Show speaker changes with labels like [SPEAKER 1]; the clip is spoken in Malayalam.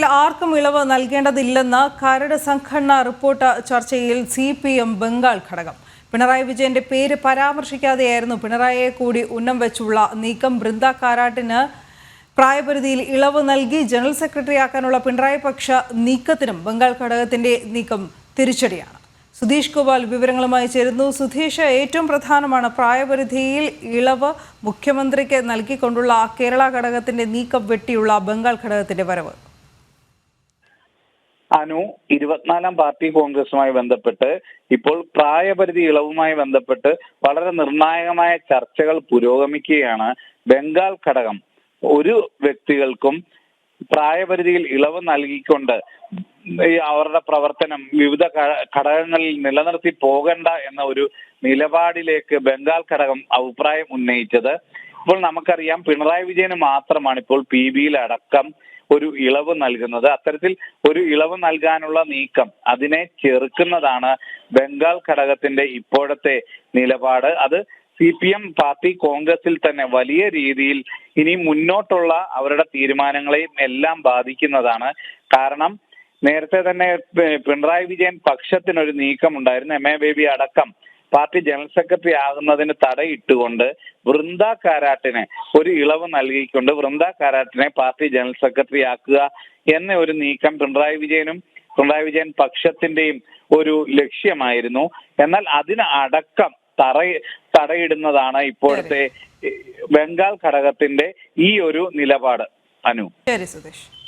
[SPEAKER 1] പ്രായപരിധിയിൽ ആർക്കും ഇളവ് നൽകേണ്ടതില്ലെന്ന് കരട് സംഘടനാ റിപ്പോർട്ട് ചർച്ചയിൽ സി പി എം ബംഗാൾ ഘടകം. പിണറായി വിജയന്റെ പേര് പരാമർശിക്കാതെയായിരുന്നു പിണറായിയെ കൂടി ഉന്നം വെച്ചുള്ള നീക്കം. ബൃന്ദ കാരാട്ടിന് പ്രായപരിധിയിൽ ഇളവ് നൽകി ജനറൽ സെക്രട്ടറിയാക്കാനുള്ള പിണറായി പക്ഷ നീക്കത്തിനും ബംഗാൾ ഘടകത്തിന്റെ നീക്കം തിരിച്ചടിയാണ്. സുധീഷ് ഗോപാൽ വിവരങ്ങളുമായി ചേരുന്നു. സുധീഷ് ഏറ്റവും പ്രധാനമാണ് പ്രായപരിധിയിൽ ഇളവ് മുഖ്യമന്ത്രിക്ക് നൽകിക്കൊണ്ടുള്ള കേരള ഘടകത്തിന്റെ നീക്കം വെട്ടിയുള്ള ബംഗാൾ ഘടകത്തിന്റെ വരവ്.
[SPEAKER 2] അനു ഇരുപത്തിനാലാം പാർട്ടി കോൺഗ്രസുമായി ബന്ധപ്പെട്ട് ഇപ്പോൾ പ്രായപരിധി ഇളവുമായി ബന്ധപ്പെട്ട് വളരെ നിർണായകമായ ചർച്ചകൾ പുരോഗമിക്കുകയാണ്. ബംഗാൾ ഘടകം ഒരു വ്യക്തികൾക്കും പ്രായപരിധിയിൽ ഇളവ് നൽകിക്കൊണ്ട് അവരുടെ പ്രവർത്തനം വിവിധ ഘടകങ്ങളിൽ നിലനിർത്തി പോകണ്ട എന്ന ഒരു നിലപാടിലേക്ക് ബംഗാൾ ഘടകം അഭിപ്രായം ഉന്നയിച്ചത്. ഇപ്പോൾ നമുക്കറിയാം പിണറായി വിജയന് മാത്രമാണ് ഇപ്പോൾ പി ബിയിൽ അടക്കം ഒരു ഇളവ് നൽകുന്നത്. അത്തരത്തിൽ ഒരു ഇളവ് നൽകാനുള്ള നീക്കം അതിനെ ചെറുക്കുന്നതാണ് ബംഗാൾ ഘടകത്തിന്റെ ഇപ്പോഴത്തെ നിലപാട്. അത് സി പി എം പാർട്ടി കോൺഗ്രസിൽ തന്നെ വലിയ രീതിയിൽ ഇനി മുന്നോട്ടുള്ള അവരുടെ തീരുമാനങ്ങളെയും എല്ലാം ബാധിക്കുന്നതാണ്. കാരണം നേരത്തെ തന്നെ പിണറായി വിജയൻ പക്ഷത്തിനൊരു നീക്കം ഉണ്ടായിരുന്നു എം എ ബേബി അടക്കം പാർട്ടി ജനറൽ സെക്രട്ടറി ആകുന്നതിന് തടയിട്ടുകൊണ്ട് വൃന്ദ കാരാട്ടിനെ ഒരു ഇളവ് നൽകിക്കൊണ്ട് വൃന്ദ കാരാട്ടിനെ പാർട്ടി ജനറൽ സെക്രട്ടറി ആക്കുക എന്ന ഒരു നീക്കം പിണറായി വിജയനും പിണറായി വിജയൻ പക്ഷത്തിന്റെയും ഒരു ലക്ഷ്യമായിരുന്നു. എന്നാൽ അതിന് അടക്കം തറ തടയിടുന്നതാണ് ഇപ്പോഴത്തെ ബംഗാൾ ഘടകത്തിന്റെ ഈ ഒരു നിലപാട്. അനു.
[SPEAKER 1] ശരി സുധീഷ്.